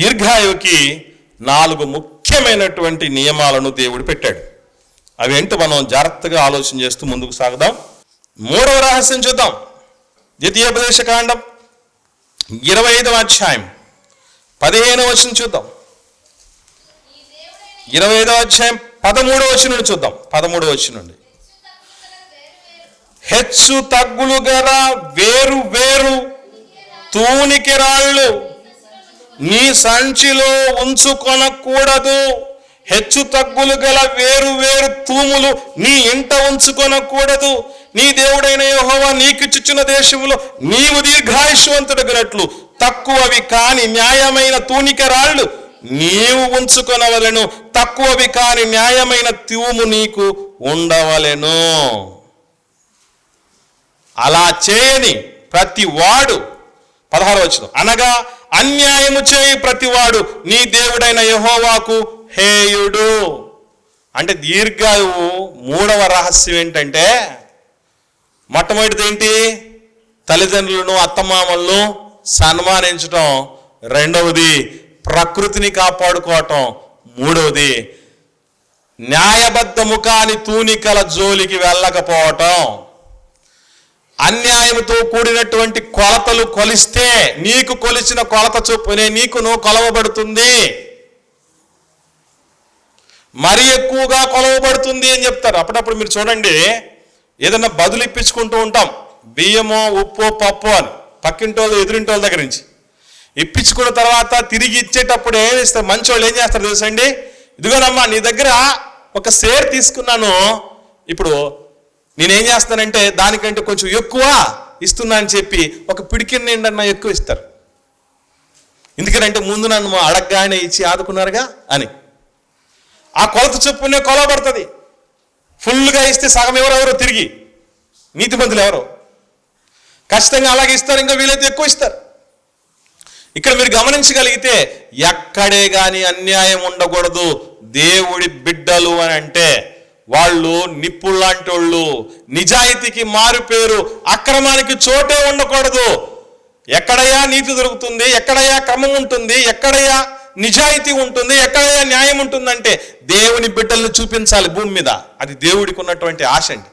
దీర్ఘాయువుకి నాలుగు ముఖ్యమైనటువంటి నియమాలను దేవుడు పెట్టాడు. అవేంటో మనం జాగ్రత్తగా ఆలోచన చేస్తూ ముందుకు సాగుదాం. మూడవ రహస్యం చూద్దాం. ద్వితీయోపదేశ కాండం ఇరవై ఐదవ అధ్యాయం పదిహేను వచనం చూద్దాం. ఇరవై ఐదవ అధ్యాయం పదమూడవ వచనం నుండి చూద్దాం. పదమూడవ వచనం నుండి. హెచ్చు తగ్గులు గల వేరు వేరు తూనికి రాళ్ళు నీ సంచిలో ఉంచుకొనకూడదు. హెచ్చు తగ్గులు గల వేరు వేరు తూములు నీ ఇంట ఉంచుకొనకూడదు. నీ దేవుడైన యెహోవా నీకిచ్చుచున్న దేశంలో నీవు దీర్ఘాయుష్వంతుడగినట్లు తక్కువవి కాని న్యాయమైన తూనిక రాళ్ళు నీవు ఉంచుకొనవలెను. తక్కువవి కాని న్యాయమైన తూము నీకు ఉండవలెను. అలా చేయని ప్రతి వాడు పదహారు వచ్చిన అనగా అన్యాయము చేయి ప్రతివాడు నీ దేవుడైన యహోవాకు హేయుడు. అంటే దీర్ఘాయువు మూడవ రహస్యం ఏంటంటే మొట్టమొదటిది ఏంటి? తల్లిదండ్రులను అత్తమామలను సన్మానించటం. రెండవది ప్రకృతిని కాపాడుకోవటం. మూడవది న్యాయబద్ధము కాని తూనికల జోలికి వెళ్ళకపోవటం. అన్యాయంతో కూడినటువంటి కొలతలు కొలిస్తే నీకు కొలిచిన కొలత చొప్పునే నీకును కొలవబడుతుంది. మరి ఎక్కువగా కొలవబడుతుంది అని చెప్తారు. అప్పుడప్పుడు మీరు చూడండి ఏదన్నా బదులు ఇప్పించుకుంటూ ఉంటాం. బియ్యమో ఉప్పు పప్పు అని పక్కింటోళ్ళు ఎదురింటోళ్ళ దగ్గర నుంచి. ఇప్పించుకున్న తర్వాత తిరిగి ఇచ్చేటప్పుడు ఏం ఇస్తారు? మంచోళ్ళు ఏం చేస్తారు తెలుసండి ఇదిగోనమ్మా నీ దగ్గర ఒక సేర్ తీసుకున్నాను. ఇప్పుడు నేనేం చేస్తానంటే దానికంటే కొంచెం ఎక్కువ ఇస్తున్నా అని చెప్పి ఒక పిడికిన నిండన్నా ఎక్కువ ఇస్తారు. ఎందుకంటే ముందు నన్ను అడగగానే ఇచ్చి ఆదుకున్నారుగా అని. ఆ కొలత చొప్పునే కొలబడుతుంది ఫుల్గా ఇస్తే సగం ఎవరెవరో తిరిగి. నీతిమంతులు ఎవరో. ఖచ్చితంగా అలాగే ఇస్తారు ఇంకా వీలైతే ఎక్కువ ఇస్తారు. ఇక్కడ మీరు గమనించగలిగితే ఎక్కడే కానీ అన్యాయం ఉండకూడదు. దేవుడి బిడ్డలు అని అంటే వాళ్ళు నిప్పులు వాళ్ళు నిజాయితీకి మారుపేరు అక్రమానికి చోటే ఉండకూడదు. ఎక్కడయా నీతి దొరుకుతుంది ఎక్కడయా క్రమం ఉంటుంది ఎక్కడయ్యా నిజాయితీ ఉంటుంది ఎక్కడయా న్యాయం ఉంటుందంటే దేవుని బిడ్డలను చూపించాలి భూమి మీద. అది దేవుడికి ఉన్నటువంటి ఆశ అండి.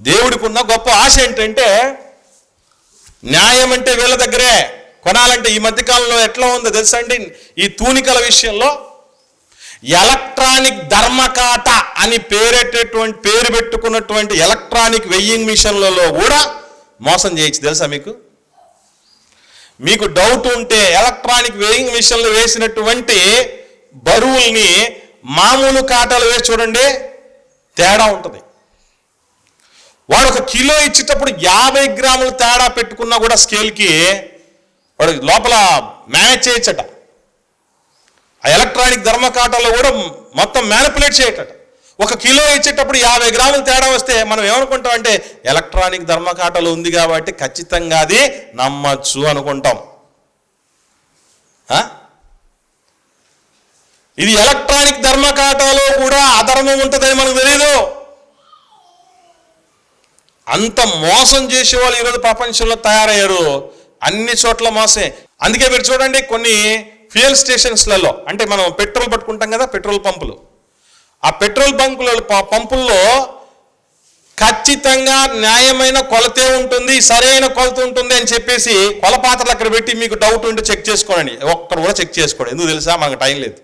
దేవుడికి ఉన్న గొప్ప ఆశ ఏంటంటే న్యాయం అంటే వీళ్ళ దగ్గరే. కొనాలంటే ఈ మధ్యకాలంలో ఎట్లా ఉందో తెలుసా అండి? ఈ తూనికల విషయంలో ఎలక్ట్రానిక్ ధర్మకాట అని పేరెట్టేటువంటి పేరు పెట్టుకున్నటువంటి ఎలక్ట్రానిక్ వెయ్యింగ్ మిషన్లలో కూడా మోసం చేయొచ్చు. తెలుసా మీకు? మీకు డౌట్ ఉంటే ఎలక్ట్రానిక్ వెయింగ్ మిషన్లు వేసినటువంటి బరువుల్ని మామూలు కాటాలు వేసి చూడండి తేడా ఉంటుంది. వాడు ఒక కిలో ఇచ్చేటప్పుడు యాభై గ్రాములు తేడా పెట్టుకున్నా కూడా స్కేల్కి వాడు లోపల మ్యాచ్ చేయొచ్చట. ఎలక్ట్రానిక్ ధర్మకాటలో కూడా మొత్తం మ్యానిపులేట్ చేయటట ఒక కిలో ఇచ్చేటప్పుడు యాభై గ్రాములు తేడా వస్తే మనం ఏమనుకుంటాం అంటే ఎలక్ట్రానిక్ ధర్మకాటలు ఉంది కాబట్టి ఖచ్చితంగా అది నమ్మచ్చు అనుకుంటాం. ఇది ఎలక్ట్రానిక్ ధర్మకాటలో కూడా అధర్మం ఉంటుందని మనకు తెలియదు అంత మోసం చేసే వాళ్ళు ఈరోజు ప్రపంచంలో తయారయ్యారు. అన్ని చోట్ల మోసే అందుకే మీరు చూడండి కొన్ని ఫ్యూయల్ స్టేషన్స్లలో అంటే మనం పెట్రోల్ పట్టుకుంటాం కదా పెట్రోల్ పంపులు. ఆ పెట్రోల్ పంపుల పంపుల్లో ఖచ్చితంగా న్యాయమైన కొలతే ఉంటుంది సరైన కొలత ఉంటుంది అని చెప్పేసి కొలపాత్రలు అక్కడ పెట్టి మీకు డౌట్ ఉంటే చెక్ చేసుకోండి ఒక్కరు కూడా చెక్ చేసుకోండి. ఎందుకు తెలుసా? మనకు టైం లేదు.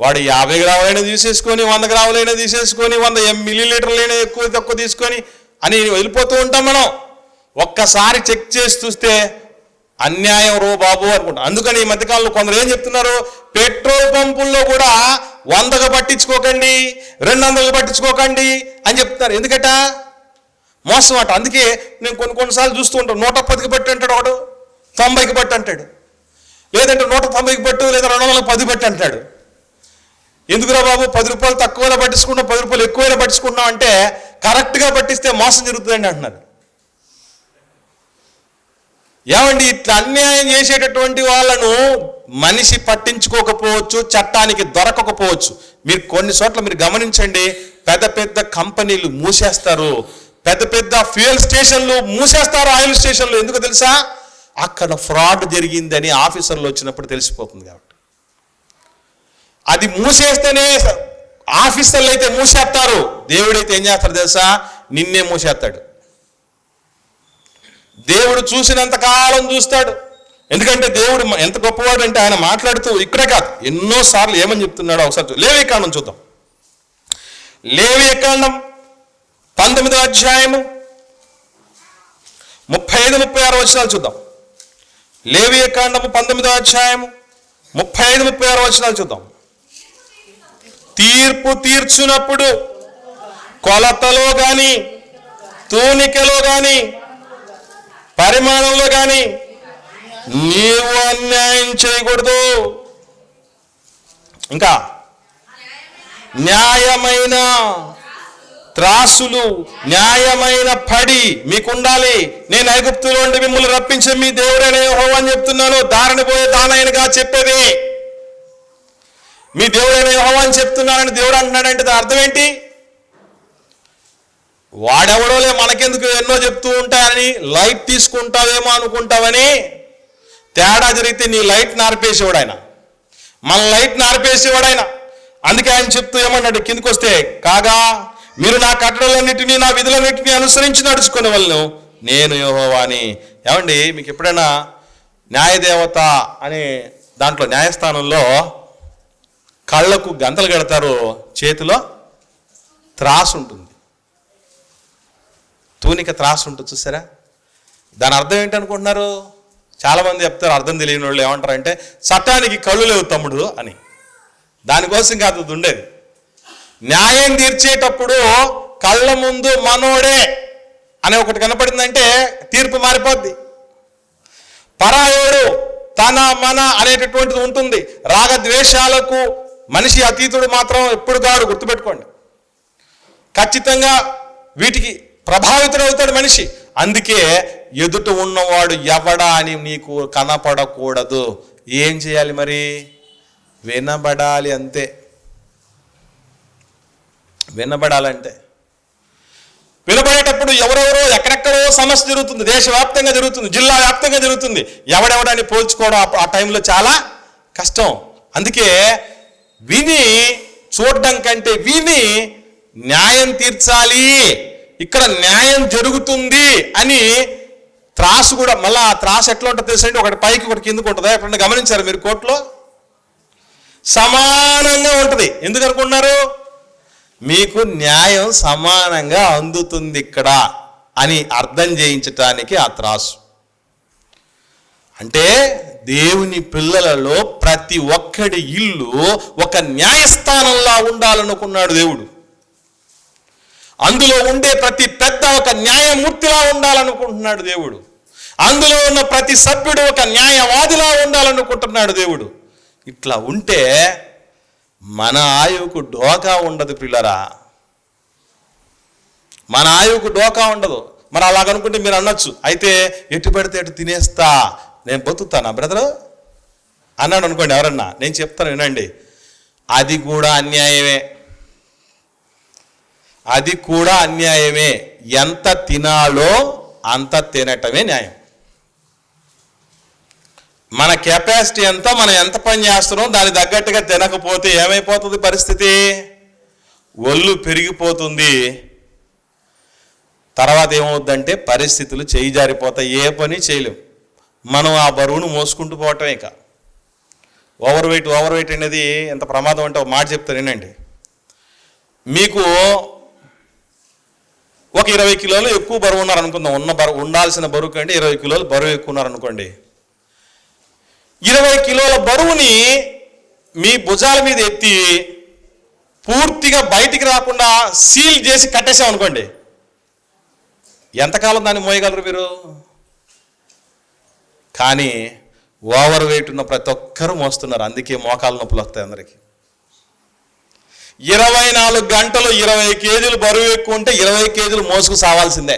వాడు యాభై గ్రాములైనా తీసేసుకొని వంద గ్రాములైనా తీసేసుకొని వంద ఎం మిల్లీ లీటర్లైనా ఎక్కువ తక్కువ తీసుకొని అని వెళ్ళిపోతూ ఉంటాం మనం. ఒక్కసారి చెక్ చేసి చూస్తే అన్యాయం రో బాబు అనుకుంటా. అందుకని ఈ మధ్యకాలంలో కొందరు ఏం చెప్తున్నారు? పెట్రోల్ పంపుల్లో కూడా వందకు పట్టించుకోకండి రెండు వందలకు పట్టించుకోకండి అని చెప్తున్నారు. ఎందుకట? మోసం అట. అందుకే నేను కొన్ని కొన్నిసార్లు చూస్తూ ఉంటాను. నూట పదికి పట్టి అంటాడు ఒకడు తొంభైకి పట్టి అంటాడు. లేదంటే నూట తొంభైకి పట్టు లేదా రెండు వందల పది పట్టి అంటాడు. ఎందుకురా బాబు? పది రూపాయలు తక్కువలో పట్టించుకున్నాం పది రూపాయలు ఎక్కువలో పట్టించుకున్నాం అంటే కరెక్ట్గా పట్టిస్తే మోసం జరుగుతుందండి అంటున్నారు. ఏమండి ఇట్లా అన్యాయం చేసేటటువంటి వాళ్ళను మనిషి పట్టించుకోకపోవచ్చు చట్టానికి దొరకకపోవచ్చు. మీరు కొన్ని చోట్ల మీరు గమనించండి పెద్ద పెద్ద కంపెనీలు మూసేస్తారు. పెద్ద పెద్ద ఫ్యూయల్ స్టేషన్లు మూసేస్తారు ఆయిల్ స్టేషన్లు. ఎందుకు తెలుసా? అక్కడ ఫ్రాడ్ జరిగిందని ఆఫీసర్లు వచ్చినప్పుడు తెలిసిపోతుంది కాబట్టి. అది మూసేస్తేనే ఆఫీసర్లు అయితే మూసేస్తారు. దేవుడైతే ఏం చేస్తారు తెలుసా? నిన్నే మూసేస్తాడు. దేవుడు చూసినంత కాలం చూస్తాడు. ఎందుకంటే దేవుడు ఎంత గొప్పవాడు అంటే ఆయన మాట్లాడుతూ ఇక్కడే కాదు ఎన్నోసార్లు ఏమని చెప్తున్నాడో ఒకసారి లేవే కాండం చూద్దాం. లేవే కాండం పంతొమ్మిదో అధ్యాయము ముప్పై ఐదు ముప్పై ఆరు వచనాలు చూద్దాం. లేవే కాండము పంతొమ్మిదో అధ్యాయము ముప్పై ఐదు ముప్పై ఆరు వచనాలు చూద్దాం. తీర్పు తీర్చునప్పుడు కొలతలో కానీ తూనికలో కానీ పరిమాణంలో కానీ నీవు అన్యాయం చేయకూడదు. ఇంకా న్యాయమైన త్రాసులు న్యాయమైన పడి మీకుండాలి. నేను ఐగుప్తులో ఉండి మిమ్మల్ని రప్పించే మీ దేవుడైన యెహోవా అని చెప్తున్నాను. దారిని పోయే దానైనగా చెప్పేది. మీ దేవుడైన యెహోవా అని చెప్తున్నానని దేవుడు అంటున్నాడంటే దాని అర్థం ఏంటి? వాడెవడోలే మనకెందుకు ఎన్నో చెప్తూ ఉంటాయని లైట్ తీసుకుంటావేమో అనుకుంటావని తేడా జరిగితే నీ లైట్ నార్పేసేవాడు ఆయన మన లైట్ నార్పేసేవాడు ఆయన అందుకే ఆయన చెప్తూ ఏమన్నాడు కిందికి వస్తే కాగా మీరు నా కట్టడలన్నిటినీ నా విధులన్నింటినీ అనుసరించి నడుచుకునే వాళ్ళను నేను యోహోవాని. ఏమండి మీకు ఎప్పుడైనా న్యాయదేవత అనే దాంట్లో న్యాయస్థానంలో కళ్ళకు గంతలు కడతారు చేతిలో త్రాసు ఉంటుంది తూనిక త్రాసు ఉంటుంది చూసారా? దాని అర్థం ఏంటనుకుంటున్నారు చాలామంది చెప్తారు అర్థం తెలియని వాళ్ళు ఏమంటారంటే చట్టానికి కళ్ళు లేవు తమ్ముడు అని. దానికోసం కాదు అది ఉండేది. న్యాయం తీర్చేటప్పుడు కళ్ళ ముందు మనోడే అనే ఒకటి కనపడిందంటే తీర్పు మారిపోద్ది. పరాయోడు తన మన అనేటటువంటిది ఉంటుంది. రాగద్వేషాలకు మనిషి అతీతుడు మాత్రం ఎప్పుడు కాడు గుర్తుపెట్టుకోండి. ఖచ్చితంగా వీటికి ప్రభావితుడవుతాడు మనిషి. అందుకే ఎదుట ఉన్నవాడు ఎవడా అని నీకు కనపడకూడదు. ఏం చేయాలి మరి? వినబడాలి అంతే. వినబడాలంటే. వినబడేటప్పుడు ఎవరెవరో ఎక్కడెక్కడో సమస్య జరుగుతుంది. దేశవ్యాప్తంగా జరుగుతుంది. జిల్లా వ్యాప్తంగా జరుగుతుంది. ఎవడెవడని పోల్చుకోవడం ఆ- ఆ టైంలో చాలా కష్టం. అందుకే విని చూడడం కంటే విని న్యాయం తీర్చాలి. ఇక్కడ న్యాయం జరుగుతుంది అని త్రాసు కూడా మళ్ళీ ఆ త్రాసు ఎట్లా ఉంటుంది తెలుసండి? ఒకటి పైకి ఒకటి కిందకు ఉంటుందా. ఎప్పుడన్నా గమనించారు మీరు కోర్టులో? సమానంగా ఉంటుంది. ఎందుకు అనుకుంటున్నారు? మీకు న్యాయం సమానంగా అందుతుంది ఇక్కడ అని అర్థం చేయించటానికి ఆ త్రాసు. అంటే దేవుని పిల్లలలో ప్రతి ఒక్కడి ఇల్లు ఒక న్యాయస్థానంలా ఉండాలనుకున్నాడు దేవుడు. అందులో ఉండే ప్రతి పెద్ద ఒక న్యాయమూర్తిలా ఉండాలనుకుంటున్నాడు దేవుడు. అందులో ఉన్న ప్రతి సభ్యుడు ఒక న్యాయవాదిలా ఉండాలనుకుంటున్నాడు దేవుడు. ఇట్లా ఉంటే మన ఆయువుకు డోకా ఉండదు పిల్లరా. మన ఆయువుకు డోకా ఉండదు. మరి అలాగనుకుంటే మీరు అనొచ్చు. అయితే ఎటు పెడితే ఎటు తినేస్తా. నేను బతుకుతానా బ్రదరు? అన్నాడు అనుకోండి ఎవరన్నా. నేను చెప్తాను వినండి. అది కూడా అన్యాయమే. అది కూడా అన్యాయమే. ఎంత తినాలో అంత తినటమే న్యాయం. మన కెపాసిటీ ఎంత మనం ఎంత పని చేస్తున్నాం దానికి తగ్గట్టుగా తినకపోతే ఏమైపోతుంది పరిస్థితి? ఒళ్ళు పెరిగిపోతుంది. తర్వాత ఏమవుద్దంటే పరిస్థితులు చేయి జారిపోతాయి ఏ పని చేయలేం. మనం ఆ బరువును మోసుకుంటూ పోవటమే ఇక. ఓవర్ వెయిట్ ఓవర్ వెయిట్ అనేది ఎంత ప్రమాదం అంటే ఒక మాట చెప్తాను వినండి. మీకు ఒక ఇరవై కిలోలు ఎక్కువ బరువు ఉన్నారు అనుకుందాం ఉన్న బరువు ఉండాల్సిన బరువు కంటే ఇరవై కిలోలు బరువు ఎక్కువ ఉన్నారు అనుకోండి ఇరవై కిలోల బరువుని మీ భుజాల మీద ఎత్తి పూర్తిగా బయటికి రాకుండా సీల్ చేసి కట్టేసామనుకోండి ఎంతకాలం దాన్ని మోయగలరు మీరు? కానీ ఓవర్ వెయిట్ ఉన్న ప్రతి ఒక్కరూ మోస్తున్నారు. అందుకే మోకాలు నొప్పులు వస్తాయి అందరికీ. ఇరవై నాలుగు గంటలు ఇరవై కేజీలు బరువు ఎక్కువ ఉంటే ఇరవై కేజీలు మోసుకు సావాల్సిందే.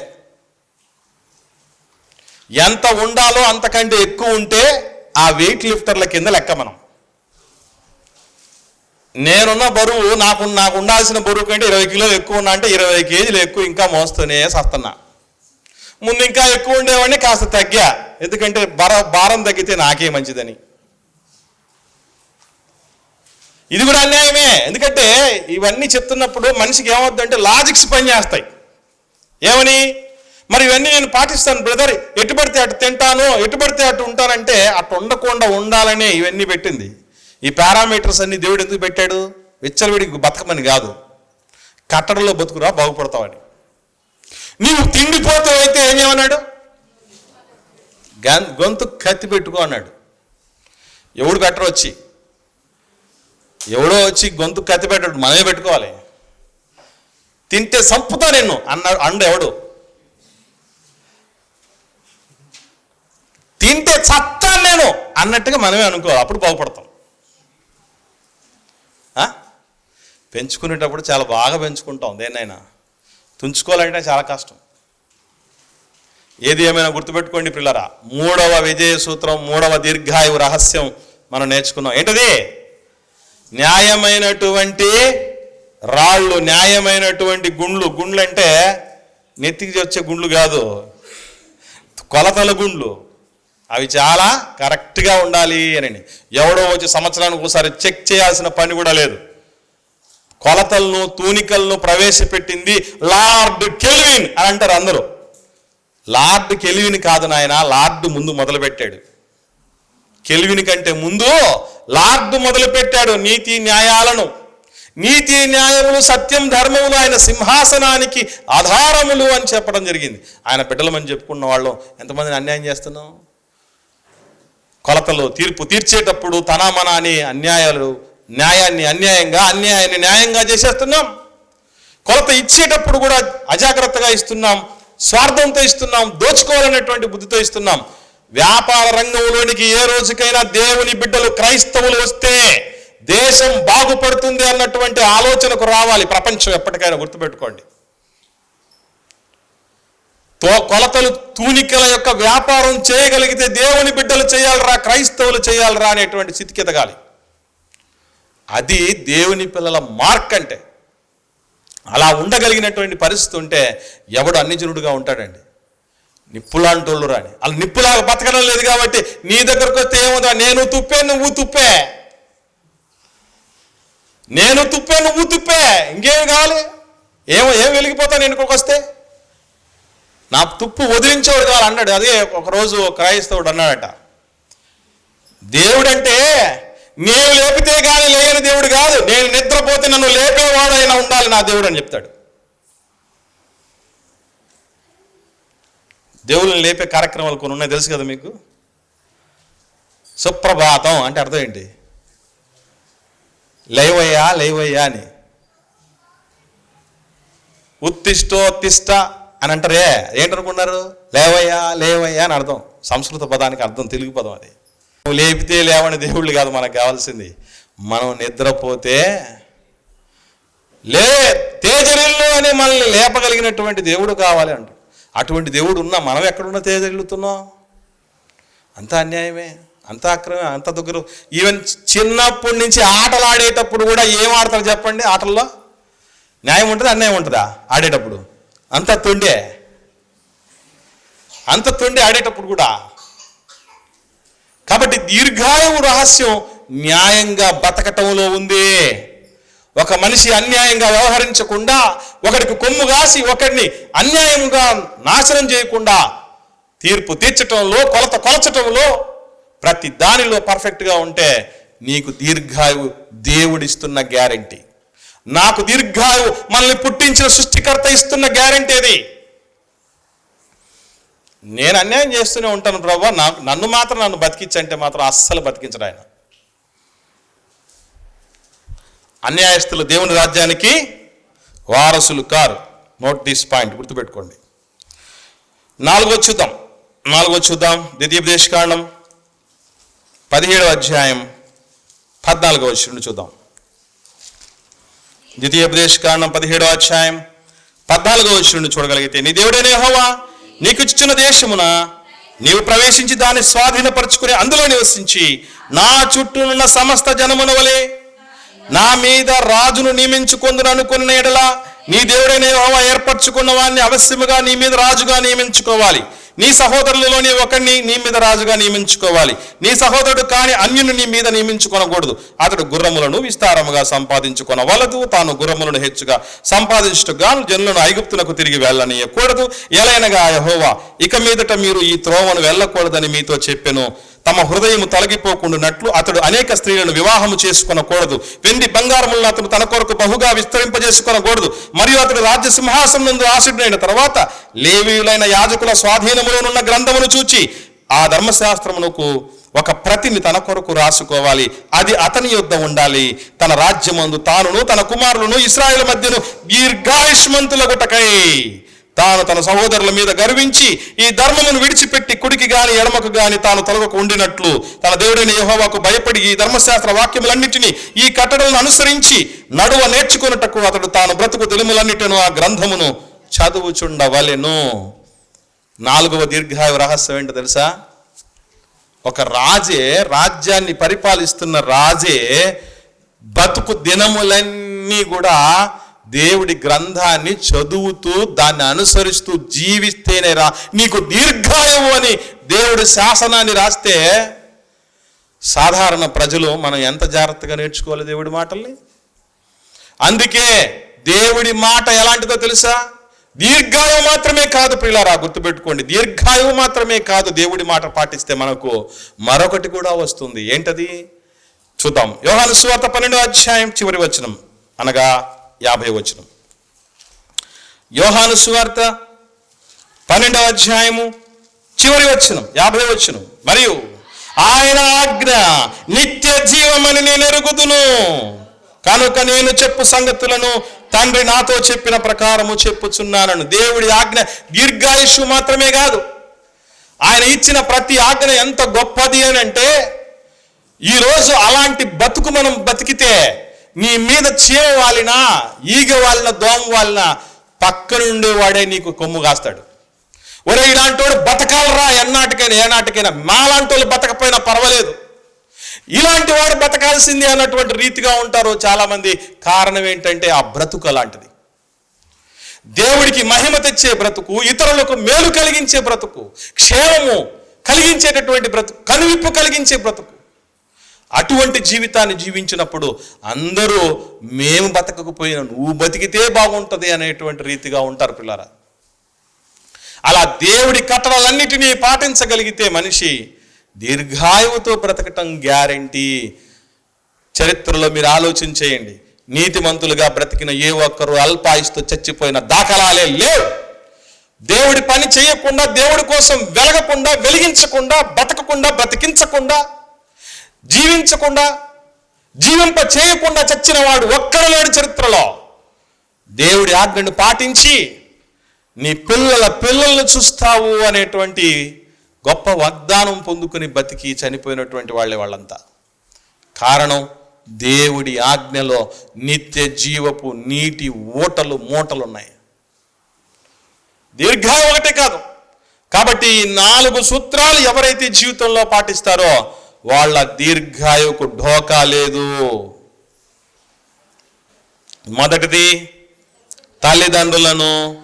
ఎంత ఉండాలో అంతకంటే ఎక్కువ ఉంటే ఆ వెయిట్ లిఫ్టర్ల కింద లెక్క మనం. నేనున్న బరువు నాకు నాకు ఉండాల్సిన బరువు కంటే ఇరవై కిలోలు ఎక్కువ ఉన్నా అంటే ఇరవై కేజీలు ఎక్కువ ఇంకా మోస్తూనే సస్తున్నా ముందు ఇంకా ఎక్కువ ఉండేవాడిని కాస్త తగ్గా. ఎందుకంటే భార భారం తగ్గితే నాకే మంచిదని. ఇది కూడా అన్యాయమే. ఎందుకంటే ఇవన్నీ చెప్తున్నప్పుడు మనిషికి ఏమవుతుందంటే లాజిక్స్ పనిచేస్తాయి. ఏమని? మరి ఇవన్నీ నేను పాటిస్తాను బ్రదర్. ఎటు పడితే అటు తింటాను ఎటు పడితే అటు ఉంటానంటే అటు ఉండకుండా ఉండాలనే ఇవన్నీ పెట్టింది. ఈ పారామీటర్స్ అన్ని దేవుడు ఎందుకు పెట్టాడు? విచ్చలవిడికి బతకమని కాదు. కట్టడలో బతుకురా బాగుపడతావని. నీవు తిండిపోతూ అయితే ఏం చేయమన్నాడు? గొంతు కత్తి పెట్టుకో అన్నాడు. ఎవడు కట్టరు వచ్చి ఎవడో వచ్చి గొంతు కత్తి పెట్టాడు మనమే పెట్టుకోవాలి. తింటే సంపుతా నిన్ను అన్నాడు అండు ఎవడు? తింటే చత్తాను నేను అన్నట్టుగా మనమే అనుకోవాలి అప్పుడు బాగుపడతాం. ఆ? పెంచుకునేటప్పుడు చాలా బాగా పెంచుకుంటాం దేన్నైనా. తుంచుకోవాలంటే చాలా కష్టం. ఏది ఏమైనా గుర్తుపెట్టుకోండి పిల్లరా మూడవ విజయ సూత్రం మూడవ దీర్ఘాయువు రహస్యం మనం నేర్చుకున్నాం. ఏంటది? న్యాయమైనటువంటి రాళ్ళు న్యాయమైనటువంటి గుండ్లు. గుండ్లు అంటే నెత్తికి వచ్చే గుండ్లు కాదు. కొలతల గుండ్లు. అవి చాలా కరెక్ట్గా ఉండాలి అని. ఎవడో వచ్చి సంవత్సరానికి ఒకసారి చెక్ చేయాల్సిన పని కూడా లేదు. కొలతలను తూనికలను ప్రవేశపెట్టింది లార్డ్ కెల్విన్ అని అంటారు అందరూ. లార్డ్ కెల్విన్ కాదు నాయన లార్డ్ ముందు మొదలుపెట్టాడు. కెల్విన్ కంటే ముందు లార్డ్ మొదలుపెట్టాడు నీతి న్యాయాలను. నీతి న్యాయములు సత్యం ధర్మములు ఆయన సింహాసనానికి ఆధారములు అని చెప్పడం జరిగింది. ఆయన బిడ్డలమని చెప్పుకున్న వాళ్ళు ఎంతమందిని అన్యాయం చేస్తున్నాం? కొలతలు తీర్పు తీర్చేటప్పుడు తన మన అని అన్యాయాలు న్యాయాన్ని అన్యాయంగా అన్యాయాన్ని న్యాయంగా చేసేస్తున్నాం. కొలత ఇచ్చేటప్పుడు కూడా అజాగ్రత్తగా ఇస్తున్నాం స్వార్థంతో ఇస్తున్నాం దోచుకోవాలనేటువంటి బుద్ధితో ఇస్తున్నాం. వ్యాపార రంగంలోనికి ఏ రోజుకైనా దేవుని బిడ్డలు క్రైస్తవులు వస్తే దేశం బాగుపడుతుంది అన్నటువంటి ఆలోచనకు రావాలి. ప్రపంచం ఎప్పటికైనా గుర్తుపెట్టుకోండి. తో కొలతలు తూనికల యొక్క వ్యాపారం చేయగలిగితే దేవుని బిడ్డలు చేయాలరా క్రైస్తవులు చేయాలరా అనేటువంటి స్థితికి ఎదగాలి. అది దేవుని పిల్లల మార్క్ అంటే. అలా ఉండగలిగినటువంటి పరిస్థితి ఉంటే ఎవడు అన్నిజనుడుగా ఉంటాడండి? నిప్పులాంటోళ్ళు రాని. వాళ్ళు నిప్పులాగా బతకడం లేదు కాబట్టి నీ దగ్గరకు వస్తే ఏమవుతా నేను తుప్పే నువ్వు తుప్పే. నేను తుప్పే నువ్వు తుప్పే. ఇంకేమి కావాలి? ఏమో ఏం వెలిగిపోతా నేను ఇక్కడికి వస్తే? నా తుప్పు వదిలించేవాడు కావాలి అన్నాడు. అదే ఒకరోజు క్రైస్తవుడు అన్నాడట. దేవుడంటే నేను లేపితే కానీ లేని దేవుడు కాదు. నేను నిద్రపోతే నన్ను లేపేవాడు అయినా ఉండాలి నా దేవుడు అని చెప్తాడు. దేవుళ్ళని లేపే కార్యక్రమాలు కొన్ని ఉన్నాయి తెలుసు కదా మీకు? సుప్రభాతం అంటే అర్థం ఏంటి? లేవయ్యా లేవయ్యా అని. ఉత్తిష్టోత్తిష్ట అని అంటారే. ఏంటనుకున్నారు? లేవయ్యా లేవయ్యా అని అర్థం. సంస్కృత పదానికి అర్థం తెలుగు పదం అది. నువ్వు లేపితే లేవని దేవుళ్ళు కాదు మనకు కావాల్సింది. మనం నిద్రపోతే లే తేజరిల్లు అని మనల్ని లేపగలిగినటువంటి దేవుడు కావాలి అంట అటువంటి దేవుడు ఉన్నా మనం ఎక్కడున్నా తేజరిల్లుతున్నాం అంత అన్యాయమే అంత అక్రమే అంత దగ్గర. ఈవెన్ చిన్నప్పటి నుంచి ఆటలు ఆడేటప్పుడు కూడా ఏం ఆడతారు చెప్పండి ఆటల్లో? న్యాయం ఉంటుందా అన్యాయం ఉంటుందా ఆడేటప్పుడు? అంత తొండే. అంత తొండి ఆడేటప్పుడు కూడా. కాబట్టి దీర్ఘాయువు రహస్యం న్యాయంగా బతకటంలో ఉంది. ఒక మనిషి అన్యాయంగా వ్యవహరించకుండా ఒకరికి కొమ్ము కాసి ఒకరిని అన్యాయంగా నాశనం చేయకుండా తీర్పు తీర్చటంలో కొలత కొలచటంలో ప్రతి దానిలో పర్ఫెక్ట్గా ఉంటే నీకు దీర్ఘాయువు దేవుడిస్తున్న గ్యారంటీ నాకు దీర్ఘాయువు మనల్ని పుట్టించిన సృష్టికర్త ఇస్తున్న గ్యారంటీ అది. నేను అన్యాయం చేస్తూనే ఉంటాను ప్రభావ నాకు నన్ను మాత్రం నన్ను బతికించంటే మాత్రం అస్సలు బతికించడు ఆయన. అన్యాయస్తులు దేవుని రాజ్యానికి వారసులు కారు. నోట్ దిస్ పాయింట్ గుర్తుపెట్టుకోండి. నాలుగో చూద్దాం. నాలుగో చూద్దాం. ద్వితీయోపదేశ కాండం పదిహేడవ అధ్యాయం పద్నాలుగో వచ్చిన చూద్దాం. ద్వితీయోపదేశ కాండం పదిహేడవ అధ్యాయం పద్నాలుగో వచ్చిన చూడగలిగితే నీ దేవుడైన హోవా నీకు ఇచ్చిన దేశమున నీవు ప్రవేశించి దాన్ని స్వాధీనపరచుకుని అందులో నివసించి నా చుట్టూనున్న సమస్త జనమున వలె నా మీద రాజును నియమించుకుందును అనుకున్న ఎడల నీ దేవుడైన యహోవా ఏర్పరచుకున్న వాడిని అవశ్యముగా నీ మీద రాజుగా నియమించుకోవాలి. నీ సహోదరులలోని ఒకరిని నీ మీద రాజుగా నియమించుకోవాలి. నీ సహోదరుడు కాని అన్యుని నీ మీద నియమించుకొనకూడదు. అతడు గుర్రములను విస్తారముగా సంపాదించుకొనవలదు తాను గుర్రములను హెచ్చుగా సంపాదించుటగా జనులను ఐగుప్తునకు తిరిగి వెళ్ళనీయకూడదు. ఎలైనగా యహోవా ఇక మీదట మీరు ఈ త్రోవను వెళ్ళకూడదని మీతో చెప్పెను. తమ హృదయం తొలగిపోకుండానట్లు అతడు అనేక స్త్రీలను వివాహము చేసుకొనకూడదు. వెండి బంగారములను అతను తన కొరకు బహుగా విస్తరింపజేసుకొనకూడదు. మరియు అతడు రాజ్య సింహాసనం నందు ఆశుడైన తర్వాత లేవీయులైన యాజకుల స్వాధీనములోనున్న గ్రంథమును చూచి ఆ ధర్మశాస్త్రమునకు ఒక ప్రతిని తన కొరకు రాసుకోవాలి. అది అతని యొద్ద ఉండాలి. తన రాజ్యమందు తానును తన కుమారులను ఇస్రాయేల్ మధ్యను దీర్ఘాయుష్మంతులగుటకై తాను తన సహోదరుల మీద గర్వించి ఈ ధర్మమును విడిచిపెట్టి కుడికి గాని ఎడమకు గాని తాను తొలగకు ఉండినట్లు తన దేవుడైన యహోవాకు భయపడి ఈ ధర్మశాస్త్ర వాక్యములన్నింటినీ ఈ కట్టడలను అనుసరించి నడువ నేర్చుకున్నటకు అతడు తాను బ్రతుకు తెలుములన్నిటిను ఆ గ్రంథమును చదువుచుండవలెను. నాలుగవ దీర్ఘాయు రహస్యం ఏంటో తెలుసా? ఒక రాజే రాజ్యాన్ని పరిపాలిస్తున్న రాజే బతుకు దినములన్నీ కూడా దేవుడి గ్రంథాన్ని చదువుతూ దాన్ని అనుసరిస్తూ జీవిస్తేనే రా. నీకు దీర్ఘాయువు అని దేవుడి శాసనాన్ని రాస్తే సాధారణ ప్రజలు మనం ఎంత జాగ్రత్తగా నేర్చుకోవాలి దేవుడి మాటల్ని? అందుకే దేవుడి మాట ఎలాంటిదో తెలుసా? దీర్ఘాయువు మాత్రమే కాదు ప్రియులారా గుర్తుపెట్టుకోండి. దీర్ఘాయువు మాత్రమే కాదు దేవుడి మాట పాటిస్తే మనకు మరొకటి కూడా వస్తుంది. ఏంటది? చూద్దాం. యోహాను సువార్త పన్నెండో అధ్యాయం చివరి వచనం. అనగా యాభై వచనం. యోహాను సువార్త పన్నెండవ అధ్యాయము చివరి వచనం యాభై వచనం. మరియు ఆయన ఆజ్ఞ నిత్య జీవమని నేను ఎరుగుదును. కనుక నేను చెప్పు సంగతులను తండ్రి నాతో చెప్పిన ప్రకారము చెప్పుచున్నానను. దేవుడి ఆజ్ఞ దీర్ఘాయుషు మాత్రమే కాదు. ఆయన ఇచ్చిన ప్రతి ఆజ్ఞ ఎంత గొప్పది అని అంటే ఈరోజు అలాంటి బతుకు మనం బతికితే నీ మీద చీమ వాలినా ఈగ వాలిన దోమ వాలిన పక్కనుండే వాడే నీకు కొమ్ము కాస్తాడు. ఒరే ఇలాంటి వాడు బతకాలరా ఎన్నాటికైనా ఏనాటికైనా. మాలాంటి వాళ్ళు బతకపోయినా పర్వాలేదు. ఇలాంటి వాడు బతకాల్సింది అన్నటువంటి రీతిగా ఉంటారు చాలామంది. కారణం ఏంటంటే ఆ బ్రతుకు అలాంటిది. దేవుడికి మహిమ తెచ్చే బ్రతుకు ఇతరులకు మేలు కలిగించే బ్రతుకు క్షేమము కలిగించేటటువంటి బ్రతుకు కనువిప్పు కలిగించే బ్రతుకు. అటువంటి జీవితాన్ని జీవించినప్పుడు అందరూ మేము బతకకపోయినా నువ్వు బతికితే బాగుంటుంది అనేటువంటి రీతిగా ఉంటారు పిల్లరా. అలా దేవుడి కట్టడలన్నిటినీ పాటించగలిగితే మనిషి దీర్ఘాయువుతో బ్రతకటం గ్యారంటీ. చరిత్రలో మీరు ఆలోచన చేయండి. నీతిమంతులుగా బ్రతికిన ఏ ఒక్కరు అల్పాయుస్తో చచ్చిపోయిన దాఖలాలే లేవు. దేవుడి పని చేయకుండా దేవుడి కోసం వెలగకుండా వెలిగించకుండా బతకకుండా బ్రతికించకుండా జీవించకుండా జీవింప చేయకుండా చచ్చిన వాడు లేడు చరిత్రలో. దేవుడి ఆజ్ఞను పాటించి నీ పిల్లల పిల్లలను చూస్తావు అనేటువంటి గొప్ప వాగ్దానం పొందుకుని బతికి చనిపోయినటువంటి వాళ్ళే వాళ్ళంతా. కారణం దేవుడి ఆజ్ఞలో నిత్య జీవపు నీటి ఊటలు మూటలు ఉన్నాయి దీర్ఘ ఒకటే కాదు. కాబట్టి ఈ నాలుగు సూత్రాలు ఎవరైతే జీవితంలో పాటిస్తారో వాళ్ళ దీర్ఘాయువుకు ఢోకా లేదు. మొదటిది తల్లిదండ్రులను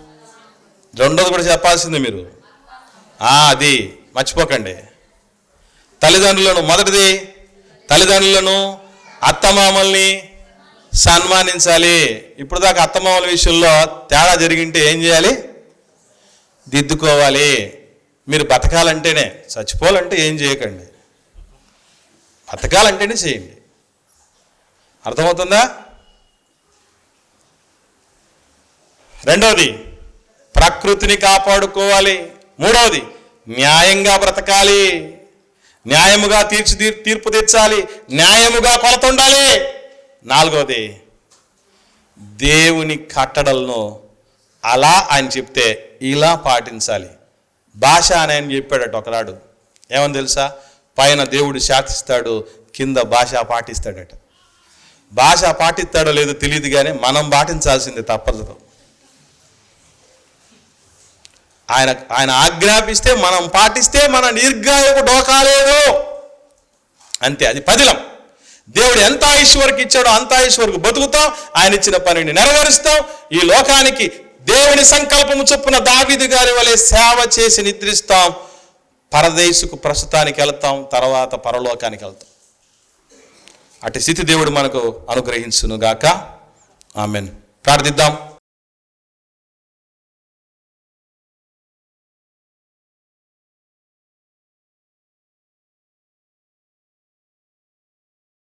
రెండోది కూడా చెప్పాల్సింది మీరు. అది మర్చిపోకండి. తల్లిదండ్రులను మొదటిది తల్లిదండ్రులను అత్తమామల్ని సన్మానించాలి. ఇప్పుడు దాకా అత్తమామల విషయంలో తేడా జరిగింటే ఏం చేయాలి? దిద్దుకోవాలి. మీరు బతకాలంటేనే చచ్చిపోవాలంటే ఏం చేయకండి. బతకాలంటేనే చేయండి. అర్థమవుతుందా? రెండవది ప్రకృతిని కాపాడుకోవాలి. మూడవది న్యాయంగా బ్రతకాలి. న్యాయముగా తీర్చి తీర్పు తీర్చాలి. న్యాయముగా కొలత ఉండాలి. నాలుగవది దేవుని కట్టడలను అలా ఆయన చెప్తే ఇలా పాటించాలి. భాష అని ఆయన చెప్పాడట ఒకనాడు. ఏమని తెలుసా? పైన దేవుడు శాసిస్తాడు కింద భాష పాటిస్తాడట. భాష పాటిస్తాడో లేదో తెలియదు కానీ మనం పాటించాల్సింది తప్పదు. ఆయన ఆయన ఆజ్ఞాపిస్తే మనం పాటిస్తే మన దీర్ఘాయువు డోకాలేదు అంతే అది పదిలం. దేవుడు ఎంత ఆయుష్ వరకు ఇచ్చాడో అంత ఆయుష్ వరకు బతుకుతాం ఆయన ఇచ్చిన పనిని నెరవేరుస్తాం. ఈ లోకానికి దేవుని సంకల్పము చొప్పున దావిది గారి వలె సేవ చేసి నిద్రిస్తాం. పరదేశుకు ప్రస్తుతానికి వెళ్తాం తర్వాత పరలోకానికి వెళ్తాం. అటు స్థితి దేవుడు మనకు అనుగ్రహించును గాక ఆమెన్. ప్రార్థిద్దాం.